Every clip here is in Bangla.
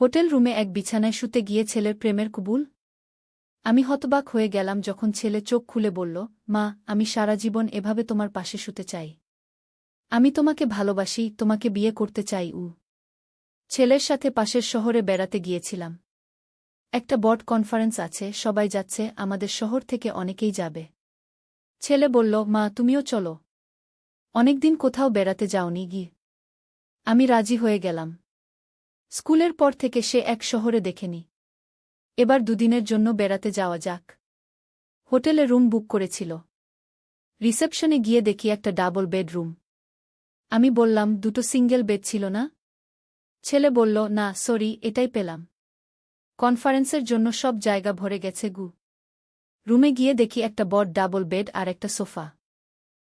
হোটেল রুমে এক বিছানায় শুতে গিয়ে ছেলের প্রেমের কবুল? আমি হতবাক হয়ে গেলাম যখন ছেলে চোখ খুলে বলল, মা, আমি সারা জীবন এভাবে তোমার পাশে শুতে চাই। আমি তোমাকে ভালোবাসি, তোমাকে বিয়ে করতে চাই, উ। ছেলের সাথে পাশের শহরে বেড়াতে গিয়েছিলাম। একটা বট কনফারেন্স আছে, সবাই যাচ্ছে, আমাদের শহর থেকে অনেকেই যাবে। ছেলে বলল, মা, তুমিও চলো। অনেকদিন কোথাও বেড়াতে যাওনি গি আমি রাজি হয়ে গেলাম। স্কুলের পর থেকে সে এক শহরে দেখেনি। এবার দুদিনের জন্য বেড়াতে যাওয়া যাক। হোটেলে রুম বুক করেছিল। রিসেপশনে গিয়ে দেখি একটা ডাবল বেডরুম। আমি বললাম, দুটো সিঙ্গেল বেড ছিল না? ছেলে বলল, না, সরি, এটাই পেলাম। কনফারেন্সের জন্য সব জায়গা ভরে গেছে, গু। রুমে গিয়ে দেখি একটা বড় ডাবল বেড আর একটা সোফা।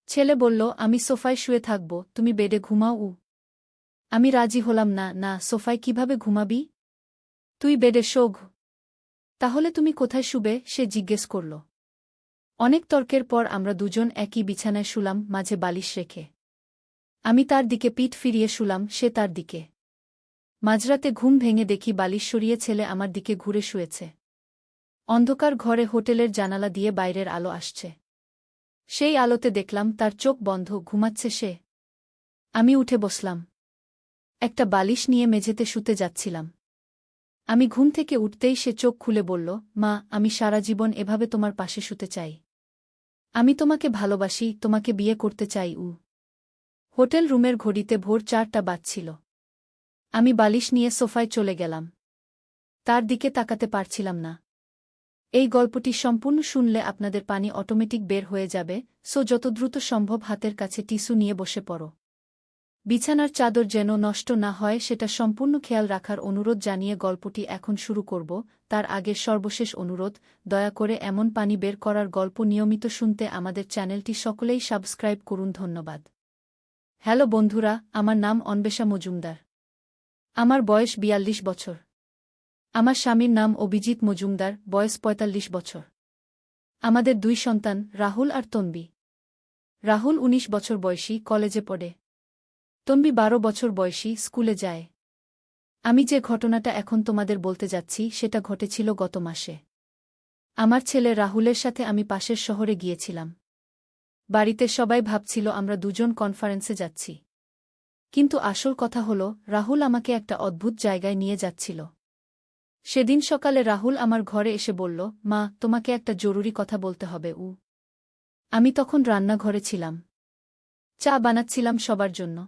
ছেলে বলল, আমি সোফায় শুয়ে থাকব, তুমি বেডে ঘুমাও, উ। আমি রাজি হলাম না না, সোফায় কীভাবে ঘুমাবি? তুই বেডে শোঘ তাহলে তুমি কোথায় শুবে? সে জিজ্ঞেস করল। অনেক তর্কের পর আমরা দুজন একই বিছানায় শুলাম, মাঝে বালিশ রেখে। আমি তার দিকে পিঠ ফিরিয়ে শুলাম, সে তার দিকে। মাঝরাতে ঘুম ভেঙে দেখি বালিশ সরিয়ে ছেলে আমার দিকে ঘুরে শুয়েছে। অন্ধকার ঘরে হোটেলের জানালা দিয়ে বাইরের আলো আসছে। সেই আলোতে দেখলাম তার চোখ বন্ধ, ঘুমাচ্ছে সে। আমি উঠে বসলাম। একটা বালিশ নিয়ে মেঝেতে শুতে যাচ্ছিলাম। আমি ঘুম থেকে উঠতেই সে চোখ খুলে বলল, মা, আমি সারা জীবন এভাবে তোমার পাশে শুতে চাই। আমি তোমাকে ভালোবাসি, তোমাকে বিয়ে করতে চাই, উ। হোটেল রুমের ঘড়িতে ভোর চারটা বাজছিল। আমি বালিশ নিয়ে সোফায় চলে গেলাম। তার দিকে তাকাতে পারছিলাম না। এই গল্পটি সম্পূর্ণ শুনলে আপনাদের পানি অটোমেটিক বের হয়ে যাবে, সো যত দ্রুত সম্ভব হাতের কাছে টিস্যু নিয়ে বসে পড়ো। বিছানার চাদর যেন নষ্ট না হয়, সেটা সম্পূর্ণ খেয়াল রাখার অনুরোধ জানিয়ে গল্পটি এখন শুরু করব। তার আগে সর্বশেষ অনুরোধ, দয়া করে এমন পানি বের করার গল্প নিয়মিত শুনতে আমাদের চ্যানেলটি সকলেই সাবস্ক্রাইব করুন, ধন্যবাদ। হ্যালো বন্ধুরা, আমার নাম অন্বেষা মজুমদার। আমার বয়স বিয়াল্লিশ বছর। আমার স্বামীর নাম অভিজিৎ মজুমদার, বয়স পঁয়তাল্লিশ বছর। আমাদের দুই সন্তান, রাহুল আর তন্বী। রাহুল ১৯ বছর বয়সী, কলেজে পড়ে। তন্বী বারো বছর বয়সী স্কুলে যায়। আমি যে ঘটনাটা এখন তোমাদের বলতে যাচ্ছি, সেটা ঘটেছিল গত মাসে। আমার ছেলে রাহুলের সাথে আমি পাশের শহরে গিয়েছিলাম। বাড়িতে সবাই ভাবছিল আমরা দুজন কনফারেন্সে যাচ্ছি। কিন্তু আসল কথা হল, রাহুল আমাকে একটা অদ্ভুত জায়গায় নিয়ে যাচ্ছিল। সেদিন সকালে রাহুল আমার ঘরে এসে বলল, মা, তোমাকে একটা জরুরি কথা বলতে হবে, উ। আমি তখন রান্নাঘরে ছিলাম। চা বানাচ্ছিলাম সবার জন্য।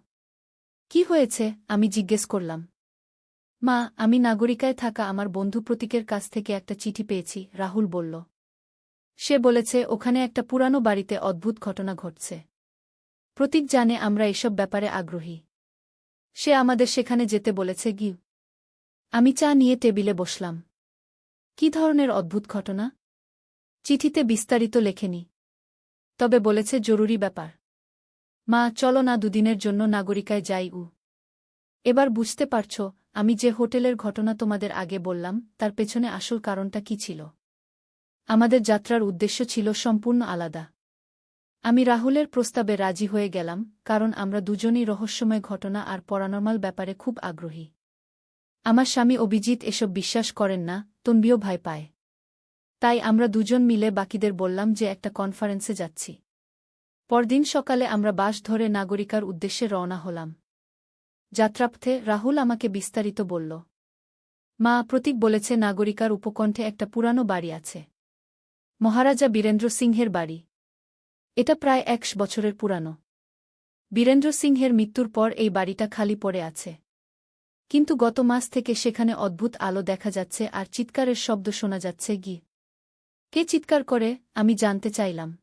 কি হয়েছে? আমি জিজ্ঞেস করলাম। মা, আমি নাগরিকায় থাকা আমার বন্ধু প্রতীকের কাছ থেকে একটা চিঠি পেয়েছি, রাহুল বলল। সে বলেছে, ওখানে একটা পুরানো বাড়িতে অদ্ভুত ঘটনা ঘটছে। প্রতীক জানে আমরা এসব ব্যাপারে আগ্রহী। সে আমাদের সেখানে যেতে বলেছে গিউ আমি চা নিয়ে টেবিলে বসলাম। কি ধরনের অদ্ভুত ঘটনা? চিঠিতে বিস্তারিত লেখেনি। তবে বলেছে, জরুরি ব্যাপার। মা, চলো না দুদিনের জন্য নাগরিকায় যাই উ। এবার বুঝতে পারছ, আমি যে হোটেলের ঘটনা তোমাদের আগে বললাম, তার পেছনে আসল কারণটা কি ছিল? আমাদের যাত্রার উদ্দেশ্য ছিল সম্পূর্ণ আলাদা। আমি রাহুলের প্রস্তাবে রাজি হয়ে গেলাম, কারণ আমরা দুজনই রহস্যময় ঘটনা আর পরানর্মাল ব্যাপারে খুব আগ্রহী। আমার স্বামী অভিজিৎ এসব বিশ্বাস করেন না, তন্বিও ভয় পায়। তাই আমরা দুজন মিলে বাকিদের বললাম যে একটা কনফারেন্সে যাচ্ছি। পরদিন সকালে আমরা বাস ধরে নাগরিকার উদ্দেশ্যে রওনা হলাম। যাত্রাপথে রাহুল আমাকে বিস্তারিত বলল, মা, প্রতীক বলেছে নাগরিকার উপকণ্ঠে একটা পুরানো বাড়ি আছে। মহারাজা বীরেন্দ্র সিংহের বাড়ি। এটা প্রায় একশ বছরের পুরানো। বীরেন্দ্র সিংহের মৃত্যুর পর এই বাড়িটা খালি পড়ে আছে। কিন্তু গত মাস থেকে সেখানে অদ্ভুত আলো দেখা যাচ্ছে আর চিৎকারের শব্দ শোনা যাচ্ছে গি কে চিৎকার করে, আমি জানতে চাইলাম।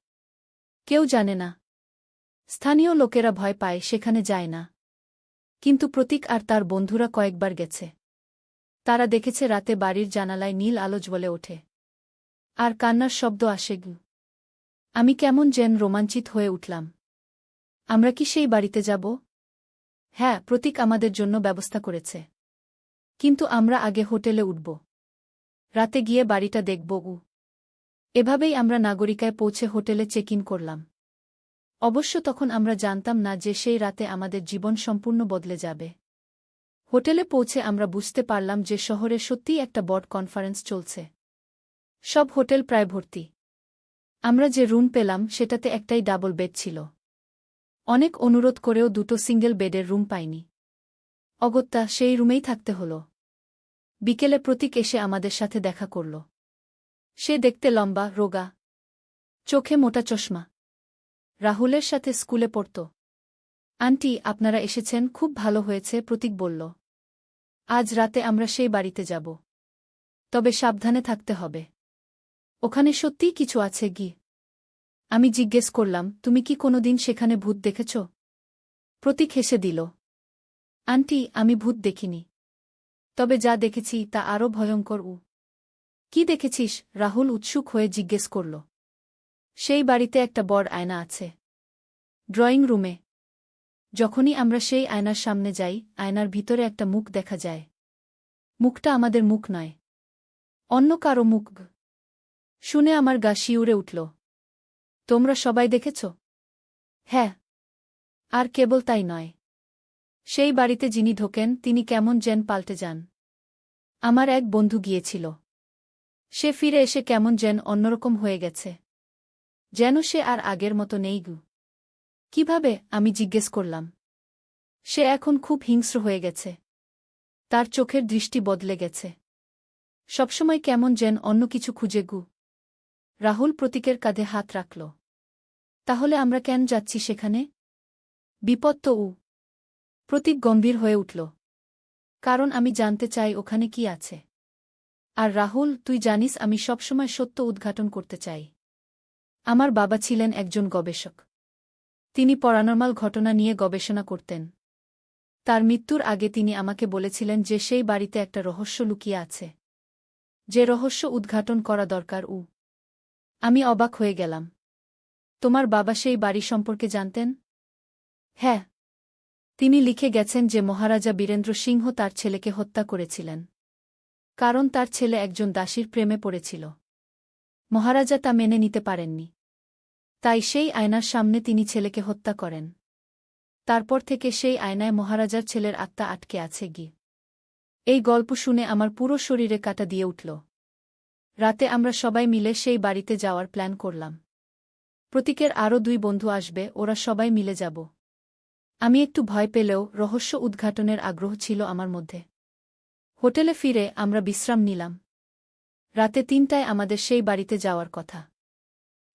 কেউ জানে না। স্থানীয় লোকেরা ভয় পায়, সেখানে যায় না। কিন্তু প্রতীক আর তার বন্ধুরা কয়েকবার গেছে। তারা দেখেছে রাতে বাড়ির জানালায় নীল আলো জ্বলে ওঠে। আর কান্নার শব্দ আসে আমি কেমন যেন রোমাঞ্চিত হয়ে উঠলাম। আমরা কি সেই বাড়িতে যাব? হ্যাঁ প্রতীক আমাদের জন্য ব্যবস্থা করেছে। কিন্তু আমরা আগে হোটেলে উঠব। রাতে গিয়ে বাড়িটা দেখব উ এভাবেই আমরা নাগরিকায় পৌঁছে হোটেলে চেক ইন করলাম। অবশ্য তখন আমরা জানতাম না যে সেই রাতে আমাদের জীবন সম্পূর্ণ বদলে যাবে। হোটেলে পৌঁছে আমরা বুঝতে পারলাম যে শহরে সত্যিই একটা বড় কনফারেন্স চলছে। সব হোটেল প্রায় ভর্তি। আমরা যে রুম পেলাম সেটাতে একটাই ডাবল বেড ছিল। অনেক অনুরোধ করেও দুটো সিঙ্গেল বেডের রুম পাইনি। অগত্যা সেই রুমেই থাকতে হল। বিকেলে প্রতীক এসে আমাদের সাথে দেখা করল। সে দেখতে লম্বা, রোগা। চোখে মোটা চশমা। রাহুলের সাথে স্কুলে পড়ত। আন্টি, আপনারা এসেছেন, খুব ভালো হয়েছে, প্রতীক বলল। আজ রাতে আমরা সেই বাড়িতে যাব। তবে সাবধানে থাকতে হবে। ওখানে সত্যিই কিছু আছে গি আমি জিজ্ঞেস করলাম, তুমি কি কোনোদিন সেখানে ভূত দেখেছ? প্রতীক হেসে দিল। আন্টি, আমি ভূত দেখিনি। তবে যা দেখেছি তা আরও ভয়ঙ্কর উ। কি দেখেছিস? রাহুল উৎসুক হয়ে জিজ্ঞেস করল। সেই বাড়িতে একটা বড় আয়না আছে। ড্রয়িং রুমে। যখনই আমরা সেই আয়নার সামনে যাই, আয়নার ভিতরে একটা মুখ দেখা যায়। মুখটা আমাদের মুখ নয়। অন্য কারও মুখ। শুনে আমার গা শিউরে উঠল। তোমরা সবাই দেখেছ? হ্যাঁ। আর কেবল তাই নয়। সেই বাড়িতে যিনি ঢোকেন, তিনি কেমন যেন পাল্টে যান। আমার এক বন্ধু গিয়েছিল। সে ফিরে এসে কেমন যেন অন্যরকম হয়ে গেছে। যেন সে আর আগের মতো নেই গু। কীভাবে, আমি জিজ্ঞেস করলাম। সে এখন খুব হিংস্র হয়ে গেছে। তার চোখের দৃষ্টি বদলে গেছে। সবসময় কেমন যেন অন্য কিছু খুঁজে গু। রাহুল প্রতীকের কাঁধে হাত রাখল। তাহলে আমরা কেন যাচ্ছি সেখানে? বিপদ তো উ। প্রতীক গম্ভীর হয়ে উঠল। কারণ আমি জানতে চাই ওখানে কি আছে। আর রাহুল, তুই জানিস আমি সবসময় সত্য উদ্ঘাটন করতে চাই। আমার বাবা ছিলেন একজন গবেষক। তিনি পরানর্মাল ঘটনা নিয়ে গবেষণা করতেন। তার মৃত্যুর আগে তিনি আমাকে বলেছিলেন যে সেই বাড়িতে একটা রহস্য লুকিয়ে আছে। যে রহস্য উদ্ঘাটন করা দরকার উ আমি অবাক হয়ে গেলাম। তোমার বাবা সেই বাড়ি সম্পর্কে জানতেন? হ্যাঁ। তিনি লিখে গেছেন যে মহারাজা বীরেন্দ্র সিংহ তার ছেলেকে হত্যা করেছিলেন। কারণ তার ছেলে একজন দাসীর প্রেমে পড়েছিল। মহারাজা তা মেনে নিতে পারেননি। তাই সেই আয়নার সামনে তিনি ছেলেকে হত্যা করেন। তারপর থেকে সেই আয়নায় মহারাজার ছেলের আত্মা আটকে আছে গি এই গল্প শুনে আমার পুরো শরীরে কাটা দিয়ে উঠল। রাতে আমরা সবাই মিলে সেই বাড়িতে যাওয়ার প্ল্যান করলাম। প্রতীকের আরও দুই বন্ধু আসবে, ওরা সবাই মিলে যাব। আমি একটু ভয় পেলেও রহস্য উদ্ঘাটনের আগ্রহ ছিল আমার মধ্যে। হোটেলে ফিরে আমরা বিশ্রাম নিলাম। রাতে তিনটায় আমাদের সেই বাড়িতে যাওয়ার কথা।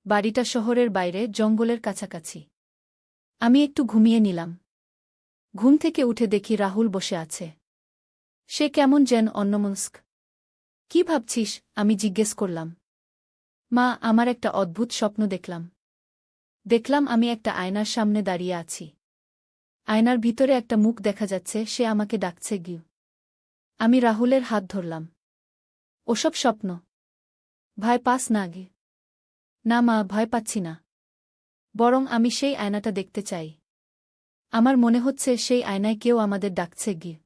বাড়িটা শহরের বাইরে, জঙ্গলের কাছাকাছি। আমি একটু ঘুমিয়ে নিলাম। ঘুম থেকে উঠে দেখি রাহুল বসে আছে। সে কেমন যেন অন্যমনস্ক। কি ভাবছিস? আমি জিজ্ঞেস করলাম। মা, আমার একটা অদ্ভুত স্বপ্ন দেখলাম। দেখলাম আমি একটা আয়নার সামনে দাঁড়িয়ে আছি। আয়নার ভিতরে একটা মুখ দেখা যাচ্ছে, সে আমাকে ডাকছে গিউ। আমি রাহুলের হাত ধরলাম। ওসব স্বপ্ন। ভয় পাস না আগে। না মা, ভয় পাচ্ছি না। বরং আমি সেই আয়নাটা দেখতে চাই। আমার মনে হচ্ছে সেই আয়নায় কেউ আমাদের ডাকছে গিয়ে।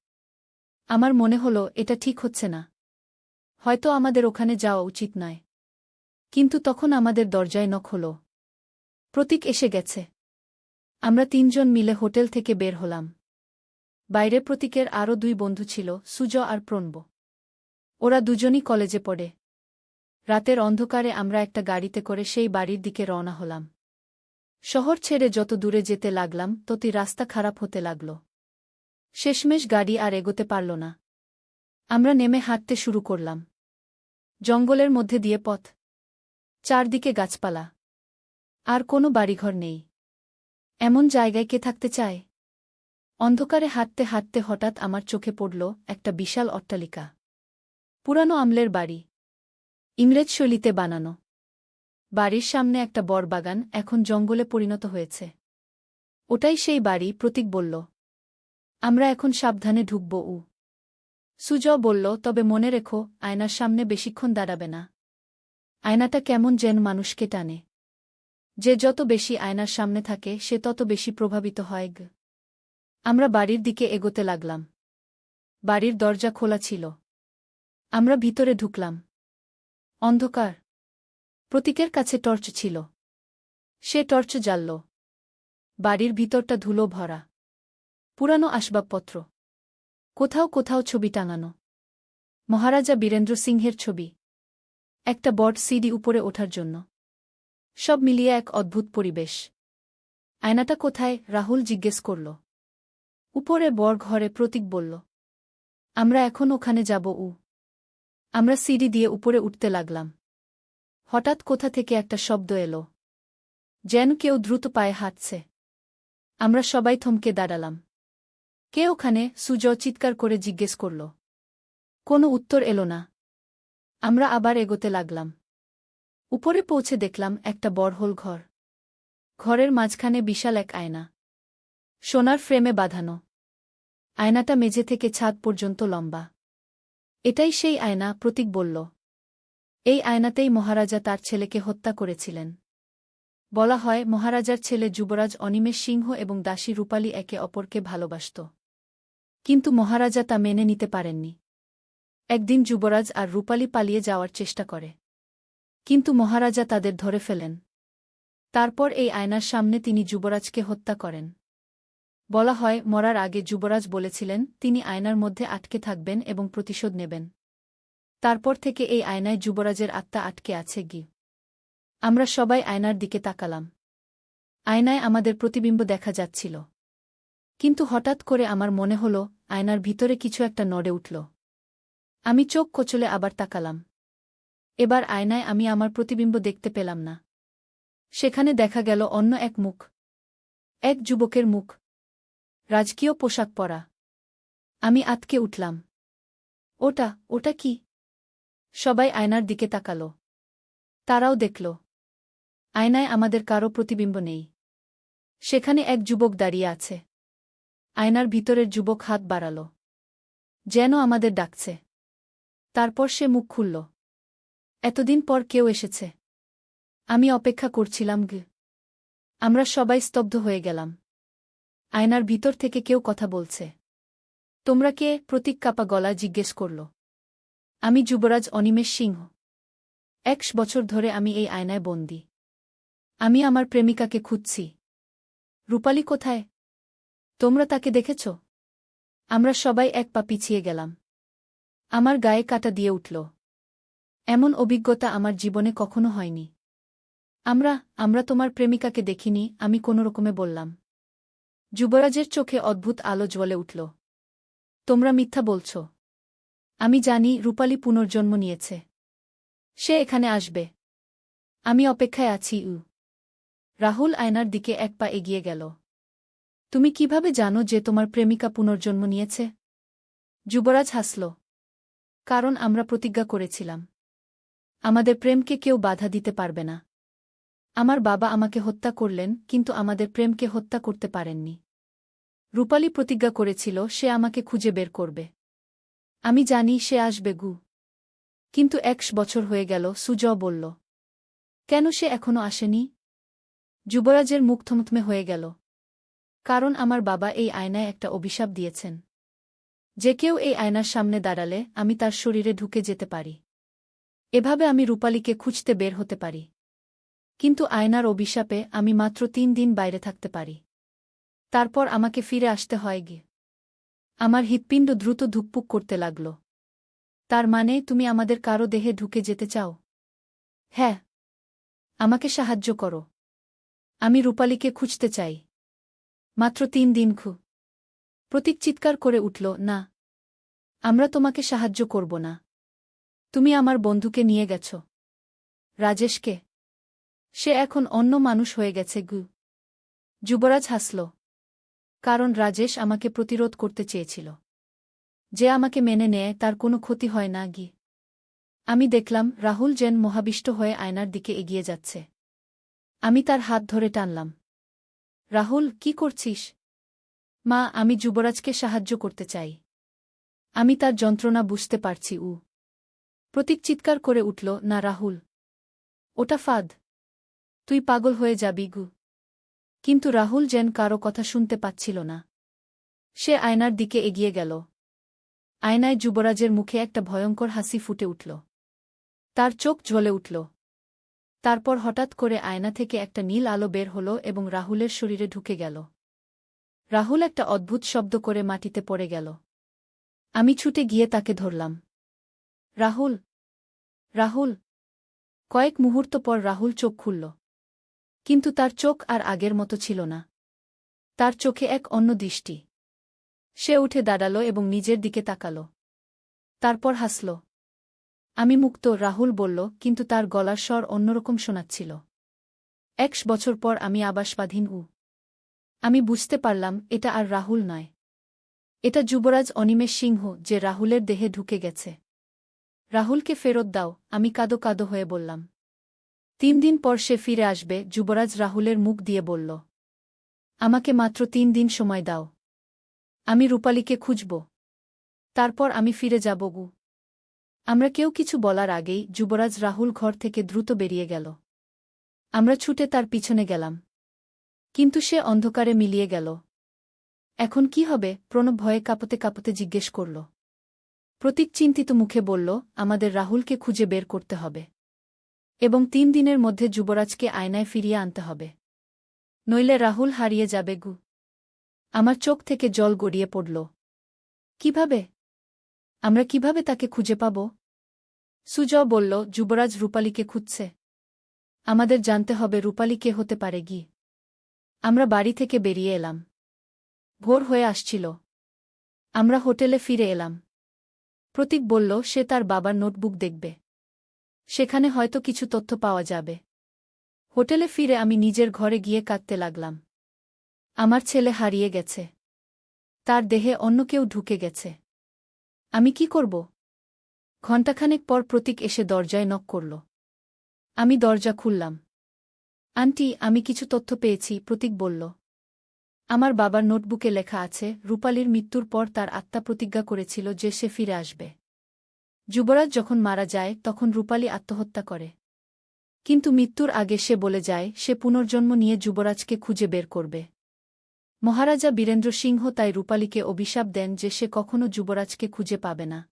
আমার মনে হলো, এটা ঠিক হচ্ছে না। হয়তো আমাদের ওখানে যাওয়া উচিত নয়। কিন্তু তখন আমাদের দরজায় নখ হল। প্রতীক এসে গেছে। আমরা তিনজন মিলে হোটেল থেকে বের হলাম। বাইরে প্রতীকের আরও দুই বন্ধু ছিল, সুজ আর প্রণব। ওরা দুজনই কলেজে পড়ে। রাতের অন্ধকারে আমরা একটা গাড়িতে করে সেই বাড়ির দিকে রওনা হলাম। শহর ছেড়ে যত দূরে যেতে লাগলাম, ততই রাস্তা খারাপ হতে লাগল। শেষমেশ গাড়ি আর এগোতে পারল না। আমরা নেমে হাঁটতে শুরু করলাম। জঙ্গলের মধ্যে দিয়ে পথ। চারদিকে গাছপালা। আর কোনো বাড়িঘর নেই। এমন জায়গায় কে থাকতে চায়? অন্ধকারে হাঁটতে হাঁটতে হঠাৎ আমার চোখে পড়ল একটা বিশাল অট্টালিকা। পুরানো আমলের বাড়ি। ইংরেজ শৈলীতে বানানো। বাড়ির সামনে একটা বড় বাগান এখন জঙ্গলে পরিণত হয়েছে। ওটাই সেই বাড়ি, প্রতীক বলল। আমরা এখন সাবধানে ঢুকব, উ। সুজ বলল, তবে মনে রেখো, আয়নার সামনে বেশিক্ষণ দাঁড়াবে না। আয়নাটা কেমন যেন মানুষকে টানে। যে যত বেশি আয়নার সামনে থাকে, সে তত বেশি প্রভাবিত হয়, গ। আমরা বাড়ির দিকে এগোতে লাগলাম। বাড়ির দরজা খোলা ছিল। আমরা ভিতরে ঢুকলাম। অন্ধকার। প্রতীকের কাছে টর্চ ছিল। সে টর্চ জ্বালল। বাড়ির ভিতরটা ধুলো ভরা। পুরানো আসবাবপত্র। কোথাও কোথাও ছবি টাঙানো। মহারাজা বীরেন্দ্র সিংহের ছবি। একটা বট সিডি উপরে ওঠার জন্য। সব মিলিয়ে এক অদ্ভুত পরিবেশ। আয়নাটা কোথায়? রাহুল জিজ্ঞেস করল। উপরে বর ঘরে প্রতীক বলল, আমরা এখন ওখানে যাব উ। আমরা সিঁড়ি দিয়ে উপরে উঠতে লাগলাম। হঠাৎ কোথা থেকে একটা শব্দ এলো। যেন কেউ দ্রুত পায়ে হাঁটছে। আমরা সবাই থমকে দাঁড়ালাম। কে ওখানে? সুজ চিৎকার করে জিজ্ঞেস করল। কোনো উত্তর এলো না। আমরা আবার এগোতে লাগলাম। উপরে পৌঁছে দেখলাম একটা বড়হোল ঘর। ঘরের মাঝখানে বিশাল এক আয়না। সোনার ফ্রেমে বাঁধানো। আয়নাটা মেঝে থেকে ছাদ পর্যন্ত লম্বা। এটাই সেই আয়না, প্রতীক বলল। এই আয়নাতেই মহারাজা তার ছেলেকে হত্যা করেছিলেন। বলা হয়, মহারাজার ছেলে যুবরাজ অনিমেষ সিংহ এবং দাসী রূপালী একে অপরকে ভালোবাসত। কিন্তু মহারাজা তা মেনে নিতে পারেননি। একদিন যুবরাজ আর রূপালী পালিয়ে যাওয়ার চেষ্টা করে। কিন্তু মহারাজা তাদের ধরে ফেলেন। তারপর এই আয়নার সামনে তিনি যুবরাজকে হত্যা করেন। বলা হয়, মরার আগে যুবরাজ বলেছিলেন, তিনি আয়নার মধ্যে আটকে থাকবেন এবং প্রতিশোধ নেবেন। তারপর থেকে এই আয়নায় যুবরাজের আত্মা আটকে আছে গি। আমরা সবাই আয়নার দিকে তাকালাম। আয়নায় আমাদের প্রতিবিম্ব দেখা যাচ্ছিল। কিন্তু হঠাৎ করে আমার মনে হল, আয়নার ভিতরে কিছু একটা নড়ে উঠল। আমি চোখ কচলে আবার তাকালাম। এবার আয়নায় আমি আমার প্রতিবিম্ব দেখতে পেলাম না। সেখানে দেখা গেল অন্য এক মুখ। এক যুবকের মুখ। রাজকীয় পোশাক পরা। আমি আতকে উঠলাম। ওটা ওটা কি? সবাই আয়নার দিকে তাকালো। তারাও দেখল। আয়নায় আমাদের কারও প্রতিবিম্ব নেই। সেখানে এক যুবক দাঁড়িয়ে আছে। আয়নার ভিতরের যুবক হাত বাড়াল। যেন আমাদের ডাকছে। তারপর সে মুখ খুলল। এতদিন পর কেউ এসেছে। আমি অপেক্ষা করছিলাম গ। আমরা সবাই স্তব্ধ হয়ে গেলাম। আয়নার ভিতর থেকে কেউ কথা বলছে। তোমরা কে? প্রতীক কাপা গলা জিজ্ঞেস করল। আমি যুবরাজ অনিমেষ সিংহ। একশ বছর ধরে আমি এই আয়নায় বন্দি। আমি আমার প্রেমিকাকে খুঁজছি। রূপালী কোথায়? তোমরা তাকে দেখেছ? আমরা সবাই এক পা পিছিয়ে গেলাম। আমার গায়ে কাটা দিয়ে উঠল। এমন অভিজ্ঞতা আমার জীবনে কখনো হয়নি। আমরা আমরা তোমার প্রেমিকাকে দেখিনি, আমি কোনোরকমে বললাম। যুবরাজের চোখে অদ্ভুত আলো জ্বলে উঠল। তোমরা মিথ্যা বলছ। আমি জানি রূপালী পুনর্জন্ম নিয়েছে। সে এখানে আসবে। আমি অপেক্ষায় আছি, উ। রাহুল আয়নার দিকে এক পা এগিয়ে গেল। তুমি কীভাবে জানো যে তোমার প্রেমিকা পুনর্জন্ম নিয়েছে? যুবরাজ হাসল। কারণ আমরা প্রতিজ্ঞা করেছিলাম। আমাদের প্রেমকে কেউ বাধা দিতে পারবে না। আমার বাবা আমাকে হত্যা করলেন, কিন্তু আমাদের প্রেমকে হত্যা করতে পারেননি। রূপালী প্রতিজ্ঞা করেছিল, সে আমাকে খুঁজে বের করবে। আমি জানি সে আসবে গু। কিন্তু একশ বছর হয়ে গেল, সুজ বলল, কেন সে এখনও আসেনি? যুবরাজের মুখ থমথমে হয়ে গেল। কারণ আমার বাবা এই আয়নায় একটা অভিশাপ দিয়েছেন। যে কেউ এই আয়নার সামনে দাঁড়ালে, আমি তার শরীরে ঢুকে যেতে পারি। এভাবে আমি রূপালীকে খুঁজতে বের হতে পারি। কিন্তু আয়নার অভিশাপে আমি মাত্র তিন দিন বাইরে থাকতে পারি। তারপর আমাকে ফিরে আসতে হয় গিয়ে আমার হৃৎপিণ্ড দ্রুত ধুকপুক করতে লাগল। তার মানে তুমি আমাদের কারও দেহে ঢুকে যেতে চাও? হ্যাঁ। আমাকে সাহায্য করো। আমি রূপালীকে খুঁজতে চাই। মাত্র তিন দিন খু। প্রতীক চিৎকার করে উঠল, না। আমরা তোমাকে সাহায্য করব না। তুমি আমার বন্ধুকে নিয়ে গেছ। রাজেশকে সে এখন অন্য মানুষ হয়ে গেছে, গু। যুবরাজ হাসল। কারণ রাজেশ আমাকে প্রতিরোধ করতে চেয়েছিল। যে আমাকে মেনে নেয়, তার কোনো ক্ষতি হয় না, গি। আমি দেখলাম, রাহুল যেন মহাবিষ্ট হয়ে আয়নার দিকে এগিয়ে যাচ্ছে। আমি তার হাত ধরে টানলাম। রাহুল, কি করছিস? মা, আমি যুবরাজকে সাহায্য করতে চাই। আমি তার যন্ত্রণা বুঝতে পারছি, উ। প্রতীক চিৎকার করে উঠল, না, রাহুল। ওটা ফাদ। তুই পাগল হয়ে যাবি, গু। কিন্তু রাহুল যেন কারও কথা শুনতে পাচ্ছিল না। সে আয়নার দিকে এগিয়ে গেল। আয়নায় যুবরাজের মুখে একটা ভয়ঙ্কর হাসি ফুটে উঠল। তার চোখ জ্বলে উঠল। তারপর হঠাৎ করে আয়না থেকে একটা নীল আলো বের হল এবং রাহুলের শরীরে ঢুকে গেল। রাহুল একটা অদ্ভুত শব্দ করে মাটিতে পড়ে গেল। আমি ছুটে গিয়ে তাকে ধরলাম। রাহুল রাহুল। কয়েক মুহূর্ত পর রাহুল চোখ খুলল। কিন্তু তার চোখ আর আগের মতো ছিল না। তার চোখে এক অন্য দৃষ্টি। সে উঠে দাঁড়াল এবং নিজের দিকে তাকাল। তারপর হাসল। আমি মুক্ত রাহুল বলল, কিন্তু তার গলার স্বর অন্যরকম শোনাচ্ছিল। এক বছর পর আমি আবাসবাধীন, উ। আমি বুঝতে পারলাম, এটা আর রাহুল নয়। এটা যুবরাজ অনিমেষ সিংহ, যে রাহুলের দেহে ঢুকে গেছে। রাহুলকে ফেরত দাও, আমি কাদো কাদো হয়ে বললাম। তিন দিন পর সে ফিরে আসবে, যুবরাজ রাহুলের মুখ দিয়ে বলল। আমাকে মাত্র তিন দিন সময় দাও। আমি রূপালীকে খুঁজব। তারপর আমি ফিরে যাব, গু। আমরা কেউ কিছু বলার আগেই যুবরাজ রাহুল ঘর থেকে দ্রুত বেরিয়ে গেল। আমরা ছুটে তার পিছনে গেলাম। কিন্তু সে অন্ধকারে মিলিয়ে গেল। এখন কি হবে? প্রণব ভয়ে কাঁপতে কাঁপতে জিজ্ঞেস করল। প্রতীক চিন্তিত মুখে বলল, আমাদের রাহুলকে খুঁজে বের করতে হবে। এবং তিন দিনের মধ্যে যুবরাজকে আয়নায় ফিরিয়ে আনতে হবে। নইলে রাহুল হারিয়ে যাবে গু। আমার চোখ থেকে জল গড়িয়ে পড়ল। কীভাবে? আমরা কীভাবে তাকে খুঁজে পাব? সুজ বলল, যুবরাজ রূপালীকে খুঁজছে। আমাদের জানতে হবে রূপালী কে হতে পারে গি। আমরা বাড়ি থেকে বেরিয়ে এলাম। ভোর হয়ে আসছিল। আমরা হোটেলে ফিরে এলাম। প্রতীক বলল, সে তার বাবার নোটবুক দেখবে। সেখানে হয়তো কিছু তথ্য পাওয়া যাবে। হোটেলে ফিরে আমি নিজের ঘরে গিয়ে কাঁদতে লাগলাম। আমার ছেলে হারিয়ে গেছে। তার দেহে অন্য কেউ ঢুকে গেছে। আমি কি করব? ঘণ্টাখানেক পর প্রতীক এসে দরজায় নক করল। আমি দরজা খুললাম। আন্টি, আমি কিছু তথ্য পেয়েছি, প্রতীক বলল। আমার বাবার নোটবুকে লেখা আছে, রূপালীর মৃত্যুর পর তার আত্মা প্রতিজ্ঞা করেছিল যে সে ফিরে আসবে। যুবরাজ যখন মারা যায়, তখন রূপালী আত্মহত্যা করে। কিন্তু মৃত্যুর আগে সে বলে যায়, সে পুনর্জন্ম নিয়ে যুবরাজকে খুঁজে বের করবে। মহারাজা বীরেন্দ্র সিংহ তাই রূপালীকে অভিশাপ দেন যে সে কখনো যুবরাজকে খুঁজে পাবে না।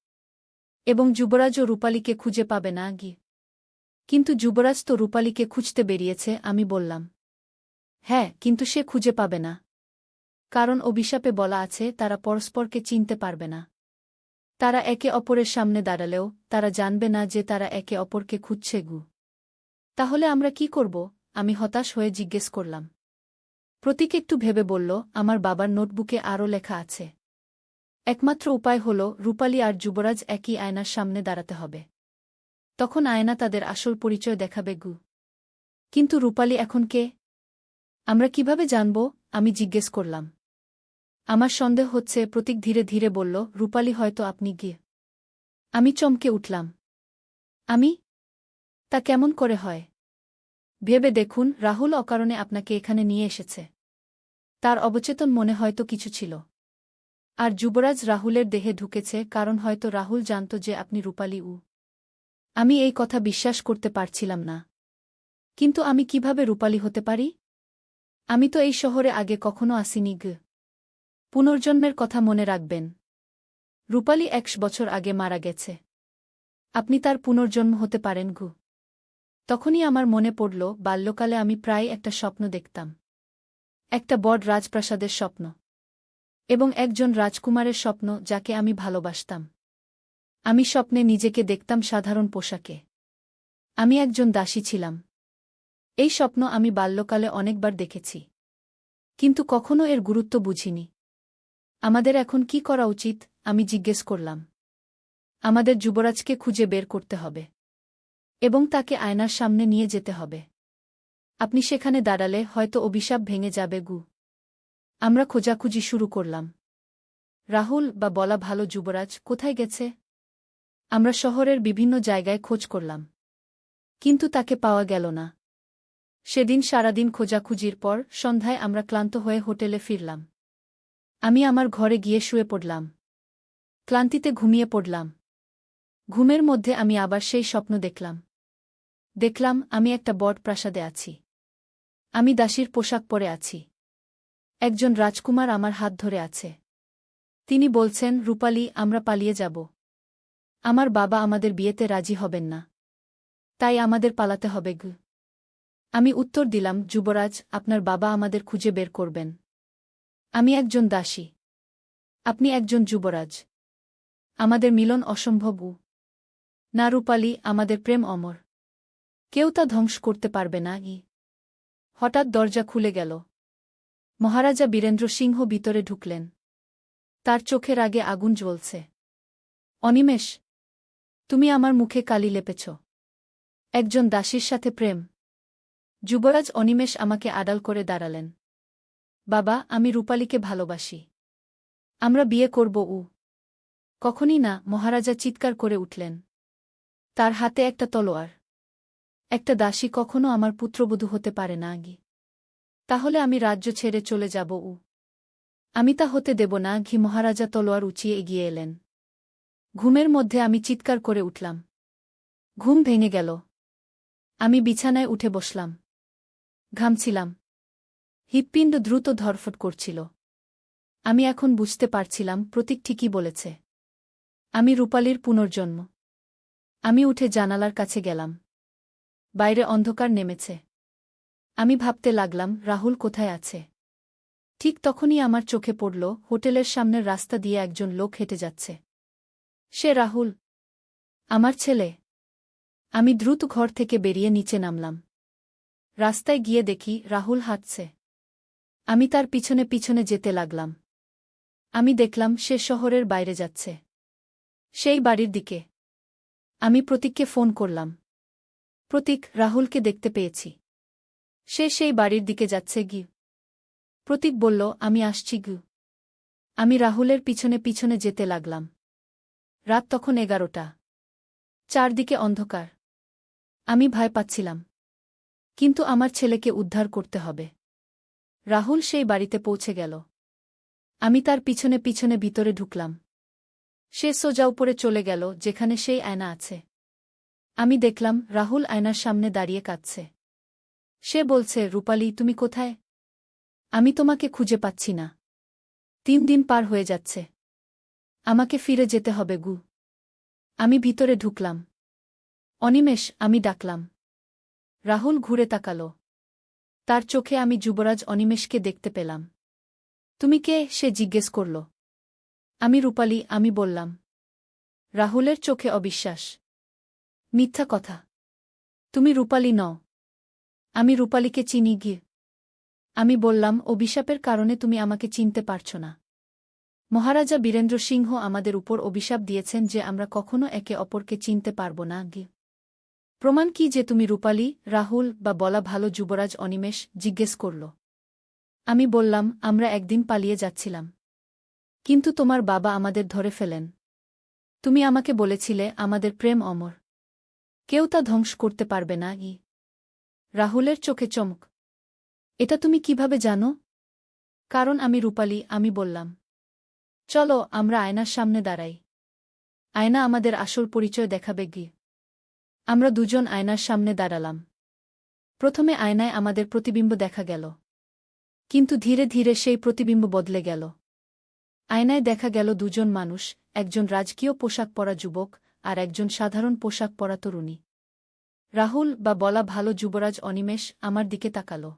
এবং যুবরাজও রূপালীকে খুঁজে পাবে না গি। কিন্তু যুবরাজ তো রূপালীকে খুঁজতে বেরিয়েছে, আমি বললাম। হ্যাঁ কিন্তু সে খুঁজে পাবে না। কারণ অভিশাপে বলা আছে, তারা পরস্পরকে চিনতে পারবে না। তারা একে অপরের সামনে দাঁড়ালেও তারা জানবে না যে তারা একে অপরকে খুঁজছে গু। তাহলে আমরা কি করব? আমি হতাশ হয়ে জিজ্ঞেস করলাম। প্রতীক একটু ভেবে বলল, আমার বাবার নোটবুকে আরও লেখা আছে। একমাত্র উপায় হল, রূপালী আর যুবরাজ একই আয়নার সামনে দাঁড়াতে হবে। তখন আয়না তাদের আসল পরিচয় দেখাবে গু। কিন্তু রূপালী এখন কে? আমরা কীভাবে জানব? আমি জিজ্ঞেস করলাম। আমার সন্দেহ হচ্ছে প্রতীক ধীরে ধীরে বলল, রূপালী, হয়তো আপনি গিয়ে আমি চমকে উঠলাম। আমি? তা কেমন করে হয়? ভেবে দেখুন, রাহুল অকারণে আপনাকে এখানে নিয়ে এসেছে। তার অবচেতন মনে হয়তো কিছু ছিল। আর যুবরাজ রাহুলের দেহে ঢুকেছে, কারণ হয়তো রাহুল জানত যে আপনি রূপালী উ। আমি এই কথা বিশ্বাস করতে পারছিলাম না। কিন্তু আমি কীভাবে রূপালী হতে পারি? আমি তো এই শহরে আগে কখনো আসিনি গ। পুনর্জন্মের কথা মনে রাখবেন। রূপালী একশ বছর আগে মারা গেছে। আপনি তার পুনর্জন্ম হতে পারেন গু। তখনই আমার মনে পড়ল, বাল্যকালে আমি প্রায় একটা স্বপ্ন দেখতাম। একটা বড় রাজপ্রাসাদের স্বপ্ন। এবং একজন রাজকুমারের স্বপ্ন যাকে আমি ভালোবাসতাম। আমি স্বপ্নে নিজেকে দেখতাম সাধারণ পোশাকে। আমি একজন দাসী ছিলাম। এই স্বপ্ন আমি বাল্যকালে অনেকবার দেখেছি। কিন্তু কখনো এর গুরুত্ব বুঝিনি। আমাদের এখন কি করা উচিত, আমি জিজ্ঞেস করলাম। আমাদের যুবরাজকে খুঁজে বের করতে হবে। এবং তাকে আয়নার সামনে নিয়ে যেতে হবে। আপনি সেখানে দাঁড়ালে হয়তো অভিশাপ ভেঙে যাবে গু। আমরা খোঁজাখুঁজি শুরু করলাম। রাহুল বা বলা ভালো যুবরাজ কোথায় গেছে? আমরা শহরের বিভিন্ন জায়গায় খোঁজ করলাম। কিন্তু তাকে পাওয়া গেল না। সেদিন সারাদিন খোঁজাখুঁজির পর সন্ধ্যায় আমরা ক্লান্ত হয়ে হোটেলে ফিরলাম। আমি আমার ঘরে গিয়ে শুয়ে পড়লাম। ক্লান্তিতে ঘুমিয়ে পড়লাম। ঘুমের মধ্যে আমি আবার সেই স্বপ্ন দেখলাম। দেখলাম, আমি একটা বট প্রাসাদে আছি। আমি দাসীর পোশাক পরে আছি। একজন রাজকুমার আমার হাত ধরে আছে। তিনি বলছেন, রূপালী, আমরা পালিয়ে যাব। আমার বাবা আমাদের বিয়েতে রাজি হবেন না। তাই আমাদের পালাতে হবে গু। আমি উত্তর দিলাম, যুবরাজ, আপনার বাবা আমাদের খুঁজে বের করবেন। আমি একজন দাসী। আপনি একজন যুবরাজ। আমাদের মিলন অসম্ভব না রূপালী, আমাদের প্রেম অমর। কেউ তা ধ্বংস করতে পারবে না, ই। হঠাৎ দরজা খুলে গেল। মহারাজা বীরেন্দ্র সিংহ ভিতরে ঢুকলেন। তার চোখের আগে আগুন জ্বলছে। অনিমেষ, তুমি আমার মুখে কালি লেপেছ। একজন দাসীর সাথে প্রেম। যুবরাজ অনিমেষ আমাকে আড়াল করে দাঁড়ালেন। বাবা, আমি রূপালীকে ভালোবাসি। আমরা বিয়ে করব উ। কখনই না, মহারাজা চিৎকার করে উঠলেন। তার হাতে একটা তলোয়ার। একটা দাসী কখনো আমার পুত্রবধূ হতে পারে না, আগি। তাহলে আমি রাজ্য ছেড়ে চলে যাব উ। আমি তা হতে দেব না ঘি মহারাজা তলোয়ার উঁচিয়ে এগিয়ে এলেন। ঘুমের মধ্যে আমি চিৎকার করে উঠলাম। ঘুম ভেঙে গেল। আমি বিছানায় উঠে বসলাম। ঘামছিলাম। হৃৎপিণ্ড দ্রুত ধরফট করছিল। আমি এখন বুঝতে পারছিলাম প্রতীক ঠিকই বলেছে। আমি রূপালীর পুনর্জন্ম। আমি উঠে জানালার কাছে গেলাম। বাইরে অন্ধকার নেমেছে। আমি ভাবতে লাগলাম, রাহুল কোথায় আছে? ঠিক তখনই আমার চোখে পড়ল, হোটেলের সামনের রাস্তা দিয়ে একজন লোক হেঁটে যাচ্ছে। সে রাহুল। আমার ছেলে। আমি দ্রুত ঘর থেকে বেরিয়ে নিচে নামলাম। রাস্তায় গিয়ে দেখি, রাহুল হাঁটছে। আমি তার পিছনে পিছনে যেতে লাগলাম। আমি দেখলাম সে শহরের বাইরে যাচ্ছে। সেই বাড়ির দিকে। আমি প্রতীককে ফোন করলাম। প্রতীক রাহুলকে দেখতে পেয়েছি। সে সেই বাড়ির দিকে যাচ্ছে গি প্রতীক বলল, আমি আসছি গু আমি রাহুলের পিছনে পিছনে যেতে লাগলাম। রাত তখন এগারোটা। চারদিকে অন্ধকার। আমি ভয় পাচ্ছিলাম। কিন্তু আমার ছেলেকে উদ্ধার করতে হবে। রাহুল সেই বাড়িতে পৌঁছে গেল। আমি তার পিছনে পিছনে ভিতরে ঢুকলাম। সে সোজা উপরে চলে গেল, যেখানে সেই আয়না আছে। আমি দেখলাম, রাহুল আয়নার সামনে দাঁড়িয়ে কাঁদছে। সে বলছে, রূপালী, তুমি কোথায়? আমি তোমাকে খুঁজে পাচ্ছি না। তিন দিন পার হয়ে যাচ্ছে। আমাকে ফিরে যেতে হবে, গু। আমি ভিতরে ঢুকলাম। অনিমেষ, আমি ডাকলাম। রাহুল ঘুরে তাকাল। তার চোখে আমি যুবরাজ অনিমেষকে দেখতে পেলাম। তুমি কে? সে জিজ্ঞেস করল। আমি রূপালী, আমি বললাম, রাহুলের চোখে অবিশ্বাস। মিথ্যা কথা। তুমি রূপালী নও। আমি রূপালীকে চিনি গিয়ে। আমি বললাম, অভিশাপের কারণে তুমি আমাকে চিনতে পারছ না। মহারাজা বীরেন্দ্র সিংহ আমাদের উপর অভিশাপ দিয়েছেন যে আমরা কখনো একে অপরকে চিনতে পারব না গিয়ে। প্রমাণ কি যে তুমি রূপালী, রাহুল বা বলা ভালো যুবরাজ অনিমেষ জিজ্ঞেস করল। আমি বললাম, আমরা একদিন পালিয়ে যাচ্ছিলাম। কিন্তু তোমার বাবা আমাদের ধরে ফেলেন। তুমি আমাকে বলেছিলে, আমাদের প্রেম অমর। কেউ তা ধ্বংস করতে পারবে না, ই। রাহুলের চোখে চমক। এটা তুমি কীভাবে জানো? কারণ আমি রূপালী, আমি বললাম। চলো, আমরা আয়নার সামনে দাঁড়াই। আয়না আমাদের আসল পরিচয় দেখাবে গিয়ে আমরা দুজন আয়নার সামনে দাঁড়ালাম। প্রথমে আয়নায় আমাদের প্রতিবিম্ব দেখা গেল। কিন্তু ধীরে ধীরে সেই প্রতিবিম্ব বদলে গেল। আয়নায় দেখা গেল দুজন মানুষ, একজন রাজকীয় পোশাক পরা যুবক আর একজন সাধারণ পোশাক পরা তরুণী। রাহুল বা বলা ভালো যুবরাজ অনিমেষ আমার দিকে তাকাল।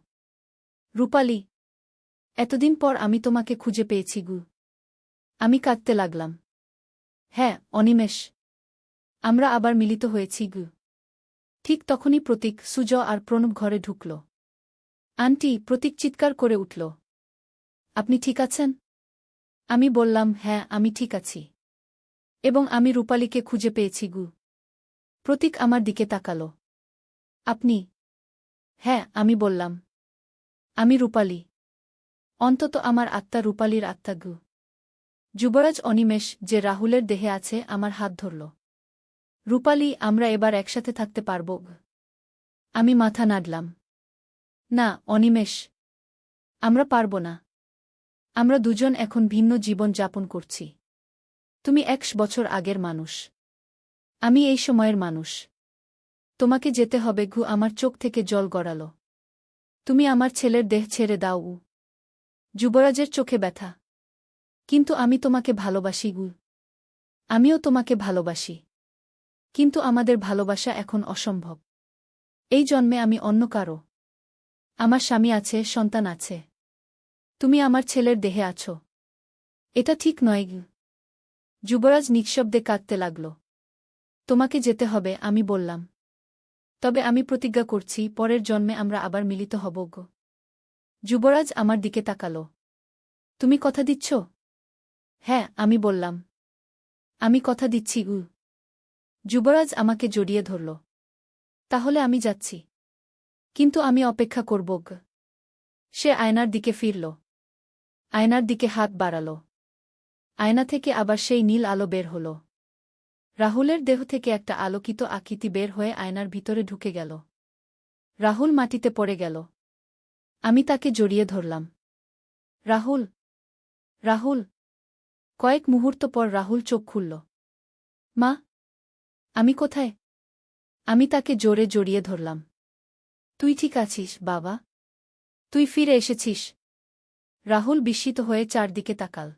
রূপালী, এতদিন পর আমি তোমাকে খুঁজে পেয়েছি গু। আমি কাঁদতে লাগলাম। হ্যাঁ অনিমেষ। আমরা আবার মিলিত হয়েছি গু। ঠিক তখনই প্রতীক সুজ আর প্রণব ঘরে ঢুকল। আন্টি, প্রতীক চিৎকার করে উঠল। আপনি ঠিক আছেন? আমি বললাম হ্যাঁ আমি ঠিক আছি। এবং আমি রূপালীকে খুঁজে পেয়েছি গু। প্রতীক আমার দিকে তাকাল। আপনি? হ্যাঁ আমি বললাম। আমি রূপালী। অন্তত আমার আত্মা রূপালীর আত্মা গু। যুবরাজ অনিমেষ যে রাহুলের দেহে আছে, আমার হাত ধরল। রূপালী, আমরা এবার একসাথে থাকতে পারব। আমি মাথা নাড়লাম। না, অনিমেষ, আমরা পারব না। আমরা দুজন এখন ভিন্ন জীবন যাপন করছি। তুমি একশ বছর আগের মানুষ। আমি এই সময়ের মানুষ। তোমাকে যেতে হবে, ঘু আমার চোখ থেকে জল গড়াল। তুমি আমার ছেলের দেহ ছেড়ে দাও, উ। যুবরাজের চোখে ব্যথা। কিন্তু আমি তোমাকে ভালোবাসি, গু। আমিও তোমাকে ভালোবাসি। কিন্তু আমাদের ভালোবাসা এখন অসম্ভব। এই জন্মে আমি অন্য কারও। আমার স্বামী আছে, সন্তান আছে। তুমি আমার ছেলের দেহে আছো। এটা ঠিক নয় গু যুবরাজ নিঃশব্দে কাঁদতে লাগল। তোমাকে যেতে হবে, আমি বললাম। তবে আমি প্রতিজ্ঞা করছি, পরের জন্মে আমরা আবার মিলিত হব, গো। যুবরাজ আমার দিকে তাকাল। তুমি কথা দিচ্ছ? হ্যাঁ আমি বললাম। আমি কথা দিচ্ছি উ যুবরাজ আমাকে জড়িয়ে ধরল। তাহলে আমি যাচ্ছি। কিন্তু আমি অপেক্ষা করব। সে আয়নার দিকে ফিরল। আয়নার দিকে হাত বাড়াল। আয়না থেকে আবার সেই নীল আলো বের হল। রাহুলের দেহ থেকে একটা আলোকিত আকৃতি বের হয়ে আয়নার ভিতরে ঢুকে গেল। রাহুল মাটিতে পড়ে গেল। আমি তাকে জড়িয়ে ধরলাম। রাহুল রাহুল। কয়েক মুহূর্ত পর রাহুল চোখ খুলল। মা আমি কোথায়? আমি তাকে জোরে জড়িয়ে ধরলাম। তুই ঠিক আছিস, বাবা? তুই ফিরে এসেছিস। রাহুল বিস্মিত হয়ে চারদিকে তাকাল।